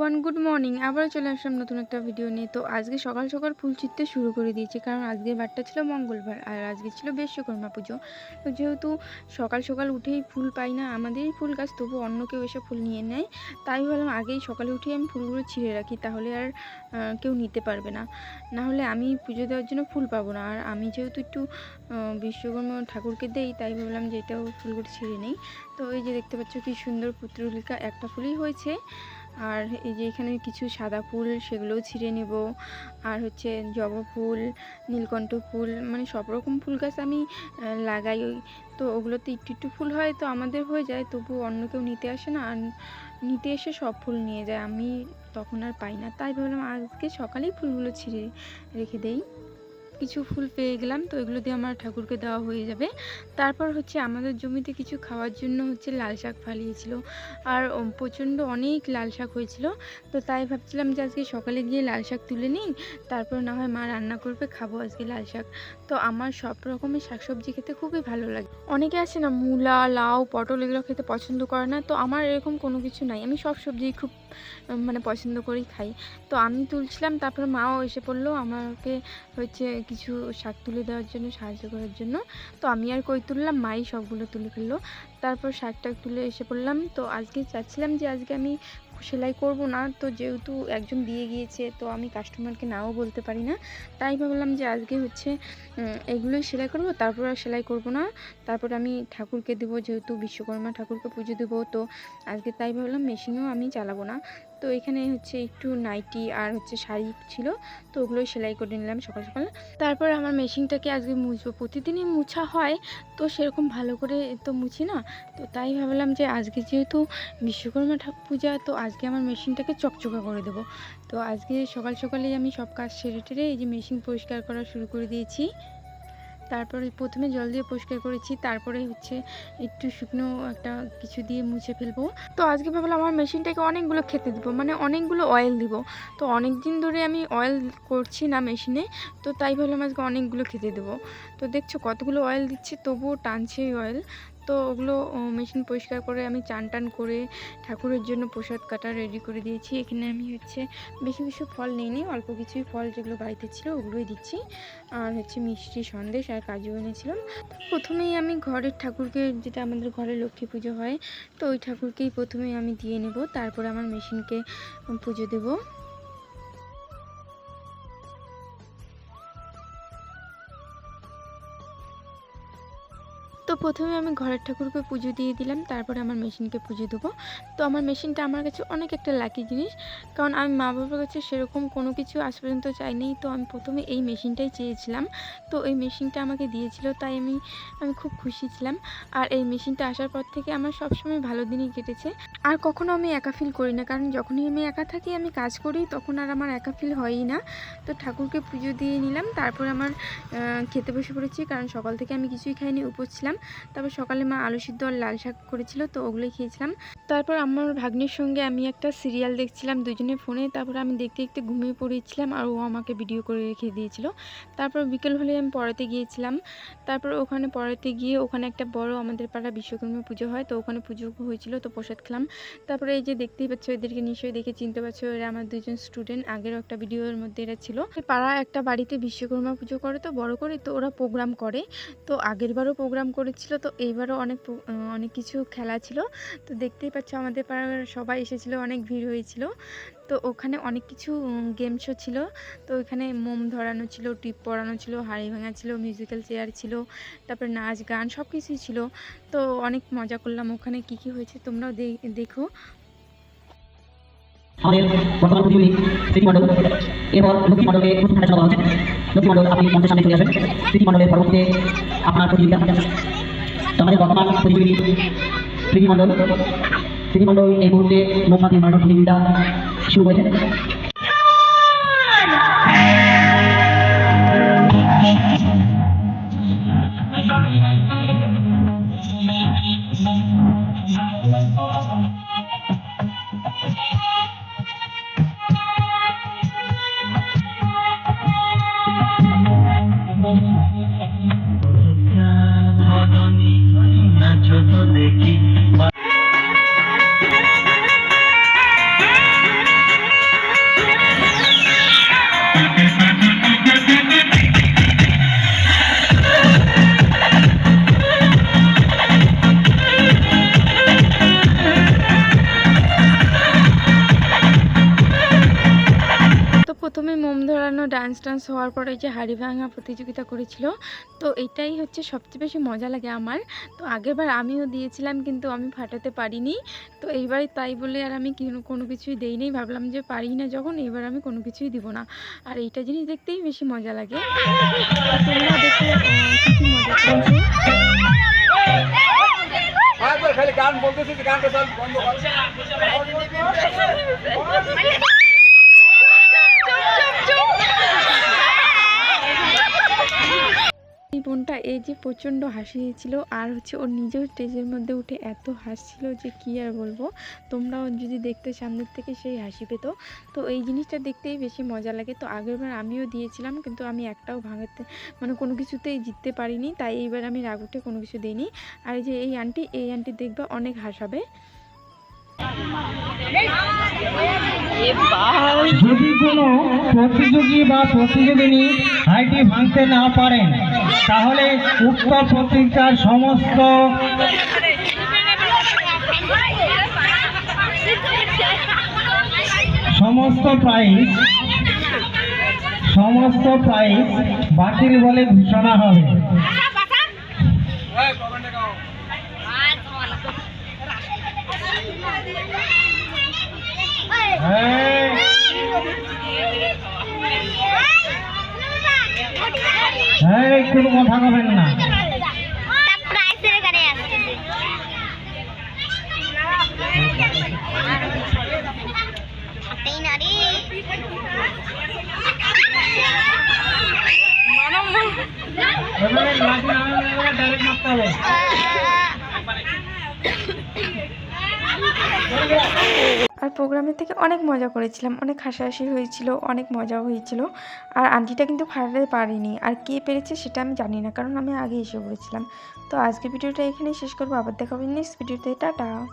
Everyone good morning আবারও চলে আসলাম নতুন একটা ভিডিও নিয়ে। তো আজকে সকাল সকাল ফুল ছিটতে শুরু করে দিয়েছি, কারণ আজকের বারটা ছিল মঙ্গলবার আর আজকে ছিল বিশ্বকর্মা পুজো। তো যেহেতু সকাল সকাল উঠেই ফুল পাই না, আমাদেরই ফুল গাছ, তবু অন্য কেউ এসে ফুল নিয়ে নেয়। তাই ভাবলাম আগেই সকালে উঠেই আমি ফুলগুলো ছিঁড়ে রাখি, তাহলে আর কেউ নিতে পারবে না। না হলে আমি পুজো দেওয়ার জন্য ফুল পাবো না। আর আমি যেহেতু একটু বিশ্বকর্মা ঠাকুরকে দেই, তাই ভাবলাম যে এটাও ফুলগুলো ছিঁড়ে নেই। তো এই যে দেখতে পাচ্ছ কি সুন্দর পুত্রলিকা, একটা ফুলই হয়েছে। আর এই যে এখানে কিছু সাদা ফুল, সেগুলোও ছিঁড়ে নেব। আর হচ্ছে জবা ফুল, নীলকণ্ঠ ফুল মানে সব রকম ফুল গাছ আমি লাগাই। ওই তো ওগুলোতে একটু একটু ফুল হয়, তো আমাদের হয়ে যায়, তবু অন্য কেউ নিতে আসে না। আর নিতে এসে সব ফুল নিয়ে যায়। আমি তখন আর পাই না। তাই ভাবলাম আজকে সকালেই ফুলগুলো ছিঁড়ে রেখে দেই। কিছু ফুল পেয়ে গেলাম, তো এগুলো দিয়ে আমার ঠাকুরকে দেওয়া হয়ে যাবে। তারপর হচ্ছে আমাদের জমিতে কিছু খাওয়ার জন্য হচ্ছে লাল শাক ফালিয়েছিল। আর প্রচণ্ড অনেক লাল শাক হয়েছিল। তো তাই ভাবছিলাম যে আজকে সকালে গিয়ে লাল শাক তুলে নিই, তারপর না হয় মা রান্না করবে, খাব আজকে লাল শাক। তো আমার সব রকমের শাকসবজি খেতে খুবই ভালো লাগে। অনেকে আছে না, মূলা, লাউ, পটল এগুলো খেতে পছন্দ করে না, তো আমার এরকম কোনো কিছু নাই। আমি সব সবজি খুব মানে পছন্দ করেই খাই। তো আমি তুলছিলাম, তারপর মাও এসে পড়ল আমাকে হচ্ছে কিছু শাক তুলে দেওয়ার জন্য, সাহায্য করার জন্য। তো আমি আর কই তুললাম, মাই সবগুলো তুলে ফেলল। তারপর শাকটা তুলে এসে পড়লাম। তো আজকে চাচ্ছিলাম যে আজকে আমি সেলাই করব না। তো যেহেতু একজন দিয়ে গিয়েছে, তো আমি কাস্টমারকে নাও বলতে পারি না। তাই ভাবলাম যে আজকে হচ্ছে এগুলোই সেলাই করব, তারপর আর সেলাই করব না। তারপর আমি ঠাকুরকে দেবো, যেহেতু বিশ্বকর্মা ঠাকুরকে পুজো দেবো, তো আজকে তাই ভাবলাম মেশিনও আমি চালাবো না। তো এখানে হচ্ছে একটু নাইটি আর হচ্ছে শাড়ি ছিল, তো ওগুলোই সেলাই করে নিলাম সকাল সকাল। তারপর আমার মেশিনটাকে আজকে মুছবো। প্রতিদিনই মুছা হয়, তো সেরকম ভালো করে তো মুছি না। তো তাই ভাবলাম যে আজকে যেহেতু বিশ্বকর্মা ঠাকুর পূজা, তো আজকে আমার মেশিনটাকে চকচকা করে দেবো। তো আজকে সকাল সকালেই আমি সব কাজ সেরে টেরে এই যে মেশিন পরিষ্কার করা শুরু করে দিয়েছি। তারপরে প্রথমে জল দিয়ে পরিষ্কার করেছি তারপরে হচ্ছে একটু শুকনো একটা কিছু দিয়ে মুছে ফেলব। তো আজকে ভাবলাম আমার মেশিনটাকে অনেকগুলো খেতে দিব মানে অনেকগুলো অয়েল দিব। তো অনেক দিন ধরে আমি অয়েল করছি না মেশিনে, তো তাই ভাবলাম আজকে অনেকগুলো খেতে দেবো। তো দেখছ কতগুলো অয়েল দিচ্ছে, তবুও টানছে অয়েল তো ওগুলো মেশিন পরিষ্কার করে আমি চান টান করে ঠাকুরের জন্য প্রসাদ কাটা রেডি করে দিয়েছি। এখানে আমি হচ্ছে বেশি কিছু ফল নিইনি, অল্প কিছুই ফল যেগুলো বাড়িতে ছিল ওগুলোই দিচ্ছি। আর হচ্ছে মিষ্টি সন্দেশ আর কাজু এনেছিলাম। তো প্রথমেই আমি ঘরের ঠাকুরকে, যেটা আমাদের ঘরে লক্ষ্মী পুজো হয়, তো ওই ঠাকুরকেই প্রথমে আমি দিয়ে নেব। তারপরে আমার মেশিনকে পুজো দেবো। প্রথমে আমি ঘরের ঠাকুরকে পুজো দিয়ে দিলাম, তারপরে আমার মেশিনকে পুজো দেবো। তো আমার মেশিনটা আমার কাছে অনেক একটা লাকি জিনিস, কারণ আমি মা বাবার কাছে সেরকম কোনো কিছু আজ পর্যন্ত চাইনি তো আমি প্রথমে এই মেশিনটাই চেয়েছিলাম। তো এই মেশিনটা আমাকে দিয়েছিল, তাই আমি আমি খুব খুশি ছিলাম। আর এই মেশিনটা আসার পর থেকে আমার সবসময় ভালো দিনই কেটেছে। আর কখনো আমি একা ফিল করি না, কারণ যখনই আমি একা থাকি, আমি কাজ করি, তখন আর আমার একা ফিল হয়ই না। তো ঠাকুরকে পুজো দিয়ে নিলাম, তারপর আমার খেতে বসে পড়েছি, কারণ সকাল থেকে আমি কিছুই খাইনি, উপোস ছিলাম। তারপর সকালে মা আলু সিদ্ধ আর লাল শাক করেছিল তো ওগুলোই খেয়েছিলাম। তারপর আমার ভাগ্নির সঙ্গে আমি একটা সিরিয়াল দেখছিলাম দুজনে ফোনে। তারপর আমি দেখতে দেখতে ঘুমিয়ে পড়েছিলাম আর ও আমাকে ভিডিও করে রেখে দিয়েছিল। তারপর বিকেল হলে আমি পড়াতে গিয়েছিলাম। তারপর ওখানে পড়াতে গিয়ে ওখানে একটা বড় আমাদের পাড়া বিশ্বকর্মা পুজো হয়, তো ওখানে পুজো হয়েছিল, তো প্রসাদ খেলাম। তারপরে এই যে দেখতেই পাচ্ছ, এদেরকে নিশ্চয়ই দেখে চিনতে পারছ, এরা আমার দুজন স্টুডেন্ট আগেরও একটা ভিডিওর মধ্যে এরা ছিল। পাড়া একটা বাড়িতে বিশ্বকর্মা পুজো করে, তো বড় করে, তো ওরা প্রোগ্রাম করে। তো আগের বারও প্রোগ্রাম করেছিল, তো এইবারও অনেক অনেক কিছু খেলা ছিল। তো দেখতেই পাচ্ছ আমাদের পাড়ার সবাই এসেছিল, অনেক ভিড় হয়েছিল। তো ওখানে অনেক কিছু গেম শো ছিল। তো ওখানে মোম ধরানো ছিল, টিপ পরানো ছিল, হাড়ি ভাঙা ছিল মিউজিক্যাল চেয়ার ছিল, তারপর নাচ গান সব কিছুই ছিল। তো অনেক মজা করলাম ওখানে। কি কি হয়েছে তোমরাও দেখো। আমাদের বর্তমান প্রতিযোগী প্রীতি মণ্ডল। আপনার প্রতিযোগিতা আমাদের বর্তমান প্রতিযোগী প্রীতি প্রীতি মণ্ডল এই মুহূর্তে মোমবাতি মারানোর নিন্দা শুরু করেছে ডান্স টান্স হওয়ার পরে যে হাড়ি ভাঙা প্রতিযোগিতা করেছিল তো এটাই হচ্ছে সবচেয়ে বেশি মজা লাগে আমার তো আগেরবার আমিও দিয়েছিলাম কিন্তু আমি ফাটাতে পারিনি তো এইবার তাই বলে আর আমি কোনো কিছুই দেইনি ভাবলাম যে পারি না যখন এইবার আমি কোনো কিছুই দিব না আর এইটা জিনিস দেখতেই বেশি মজা লাগে তো তোমরা দেখো কি কি মজা করছে খালি গান বলতেছি গানটা সব বন্ধ এই বোনটা এই যে প্রচণ্ড হাসিয়েছিল আর হচ্ছে ওর নিজেও স্টেজের মধ্যে উঠে এত হাসছিল যে কি আর বলব? তোমরাও যদি দেখতে সামনের থেকে সেই হাসি পেত। তো এই জিনিসটা দেখতেই বেশি মজা লাগে। তো আগেরবার আমিও দিয়েছিলাম কিন্তু আমি একটাও ভাঙাতে মানে কোনো কিছুতেই জিততে পারিনি। তাই এইবার আমি রাগ উঠে কোনো কিছু দিইনি। আর এই যে এই আন্টি এই আন্টি দেখবে অনেক হাসাবে। যদি কোনো প্রতিযোগী বা প্রতিযোগিনী হাইটি ভাঙতে না পারেন তাহলে উক্ত প্রতিযোগিতার সমস্ত সমস্ত প্রাইজ সমস্ত প্রাইজ বাতিল বলে ঘোষণা হবে। এই, কোনো কথা কবেন না। ডাইরেক্ট মারতে হবে। আর প্রোগ্রামের থেকে অনেক মজা করেছিলাম, অনেক হাসাহাসি হয়েছিল, অনেক মজাও হয়েছিল। আর আন্টিটা কিন্তু ফাটাতে পারিনি। আর কে পেরেছে সেটা আমি জানি না, কারণ আমি আগে এসে পড়েছিলাম। তো আজকে ভিডিওটা এখানেই শেষ করব। আবার দেখা নেক্সট ভিডিওতে। টাটা!